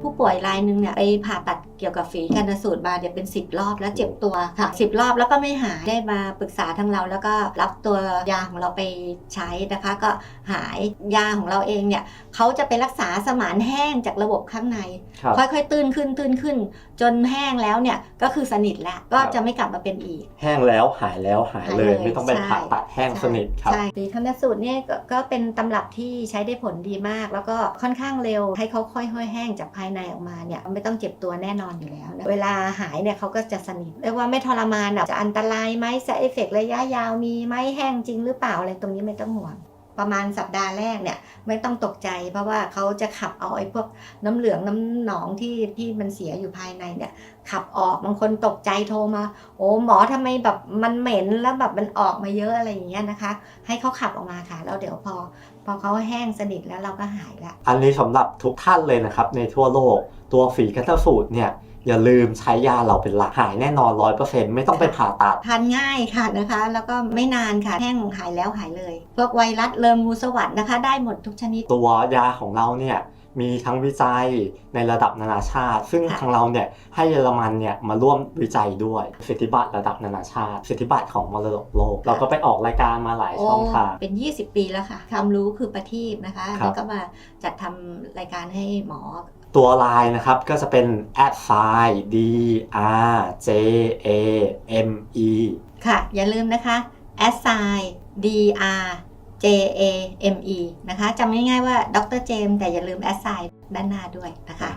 ผู้ป่วยรายหนึ่งเนี่ยไปผ่าตัด เกี่ยวกับฝีชันสูตรมาเนี่ยเป็น 10 รอบแล้วเจ็บตัวค่ะ 10 รอบแล้วก็ไม่หายได้มาปรึกษาทางเราแล้วก็รับตัวยาของเราไปใช้นะคะ ก็หายยาของเราเองเนี่ยเขาจะไปรักษาสมานแห้งจากระบบข้างใน ครับ ค่อยๆ ตื้นขึ้นตื้นขึ้น จนแห้งแล้วเนี่ยก็คือสนิทแล้วก็ครับจะไม่กลับมาเป็นอีก แห้งแล้วหายแล้วหายเลย หายเลยไม่ต้องไปใช่ ผ่าตัดแห้งสนิทครับ ใช่สีคันสูตรเนี่ยก็ก็เป็นตำรับที่ใช้ได้ผลดีมาก แล้วก็ค่อนข้างเร็วให้เขาค่อยๆแห้งจากภายในออกมาเนี่ยไม่ต้องเจ็บตัวแน่นอนอยู่แล้ว เวลาหายเนี่ยเขาก็จะสนิทเรียกว่าไม่ทรมานจะอันตรายไหมสเอฟเฟกระยะยาวมีไหมแห้งจริงหรือเปล่าอะไรตรงนี้ไม่ต้องห่วง ประมาณสัปดาห์แรกเนี่ยไม่ต้องตกใจ เพราะว่าเขาจะขับเอาไอ้พวกน้ำเหลืองน้ำหนองที่ที่มันเสียอยู่ภายในเนี่ยขับออกบางคนตกใจโทรมา โอ้หมอทำไมแบบมันเหม็นแล้วแบบมันออกมาเยอะอะไรอย่างเงี้ยนะคะ ให้เขาขับออกมาค่ะแล้วเดี๋ยวพอ พอเขาแห้งสนิทแล้วเราก็หายละอันนี้สำหรับทุกท่านเลยนะครับในทั่วโลกตัวฝีกัตสูตรเนี่ย อย่าลืมใช้ยาเราเป็นหลักหายแน่นอนร้อยเปอร์เซ็นต์ไม่ต้องไปผ่าตัด ทานง่ายค่ะนะคะ แล้วก็ไม่นานค่ะแห้งหายแล้วหายเลยพวกไวรัสเริมงูสวัสดนะคะ ได้หมดทุกชนิด ตัวยาของเราเนี่ยมีทั้งวิจัยในระดับนานาชาติ ซึ่งค่ะทางเราเนี่ยให้เยอรมันเนี่ยมาร่วมวิจัยด้วยสิทธิบัตรระดับนานาชาติ สิทธิบัตรของมรดกโลก เราก็ไปออกรายการมาหลายช่องทางเป็น 20 ปีแล้วค่ะความรู้คือประทีปนะคะครับแล้วก็มาจัดทำรายการให้หมอ ตัวไลน์นะครับก็จะเป็น at sign d r j a m e ค่ะ อย่าลืมนะคะ at s i d r j a m e นะคะจำง่ายๆว่าดรเจมแต่อย่าลืม a s s i ด้านหน้าด้วยนะคะ